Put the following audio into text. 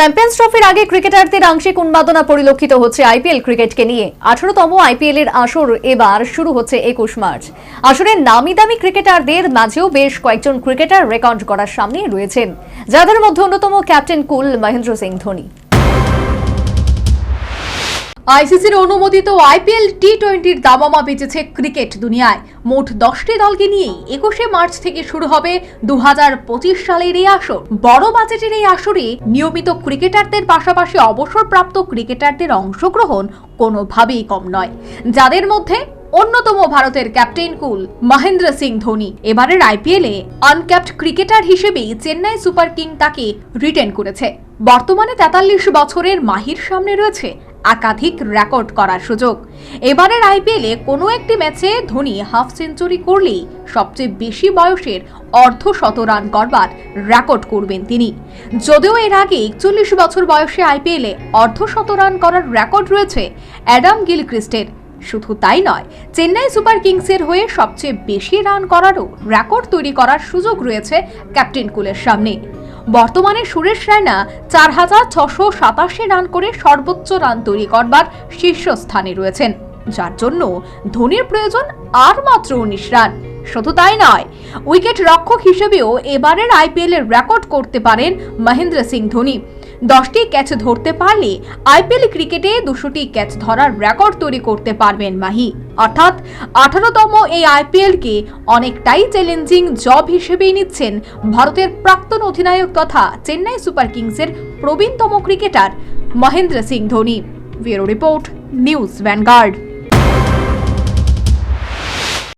Champions ট্রফির আগে ক্রিকেটারদের আংশিক উন্মাদনা পরিলক্ষিত হচ্ছে আইপিএল ক্রিকেটকে নিয়ে। আঠারোতম আইপিএল এর আসর এবার শুরু হচ্ছে একুশ মার্চ। আসরে নামি দামি ক্রিকেটারদের মাঝেও বেশ কয়েকজন ক্রিকেটার রেকর্ড করার সামনে রয়েছেন। যাদের মধ্যে অন্যতম ক্যাপ্টেন কুল, মহেন্দ্র সিং ধোনি। আইসিসির অনুমোদিত আইপিএল টি টোয়েন্টির দামামা বেঁচেছে ক্রিকেট দুনিয়ায়। মোট দশটি দলকে নিয়েই একুশে মার্চ থেকে শুরু হবে দু হাজার পঁচিশ সালের এই আসর। বড় বাজেটের এই আসরে নিয়মিত ক্রিকেটারদের পাশাপাশি অবসরপ্রাপ্ত ক্রিকেটারদের অংশগ্রহণ কোনোভাবেই কম নয়। যাদের মধ্যে অন্যতম ভারতের ক্যাপ্টেন কুল মহেন্দ্র সিং ধোনি। এবারের আইপিএলে আনক্যাপ্ট ক্রিকেটার হিসেবেই চেন্নাই সুপার কিং তাকে রিটেন করেছে। বর্তমানে তেতাল্লিশ বছরের মাহির সামনে রয়েছে একাধিক রেকর্ড করার সুযোগ। এবারের আইপিএলে কোনো একটি ম্যাচে ধোনি হাফ সেঞ্চুরি করলেই সবচেয়ে বেশি বয়সের অর্ধ শত রান করবার রেকর্ড করবেন তিনি। যদিও এর আগে একচল্লিশ বছর বয়সে আইপিএলে অর্ধ শত রান করার রেকর্ড রয়েছে অ্যাডাম গিলক্রিস্টের। শুধু তাই নয়, চেন্নাই সুপার কিংসের হয়ে সবচেয়ে বেশি রান করারও রেকর্ড তৈরি করার সুযোগ রয়েছে ক্যাপ্টেন কুলের সামনে। বর্তমানে সুরেশ রায়না চার হাজার ছশো সাতাশি রান করে সর্বোচ্চ রান তৈরি করবার শীর্ষস্থানে রয়েছেন। যার জন্য ধোনির প্রয়োজন আর মাত্র উনিশ রান। শুধু তাই নয়, উইকেট রক্ষক হিসেবেও এবারের আইপিএল এর রেকর্ড করতে পারেন মহেন্দ্র সিং ধোনি। দশটি ক্যাচ ধরতে পারলে আইপিএল ক্রিকেটে দুশোটি ক্যাচ ধরার রেকর্ড তৈরি করতে পারবেন মাহি। অর্থাৎ আঠারোতম এই আইপিএলকে অনেকটাই চ্যালেঞ্জিং জব হিসেবেই নিচ্ছেন ভারতের প্রাক্তন অধিনায়ক তথা চেন্নাই সুপার কিংসের প্রবীণতম cricketer Mahendra Singh Dhoni. Bureau report, news Vanguard.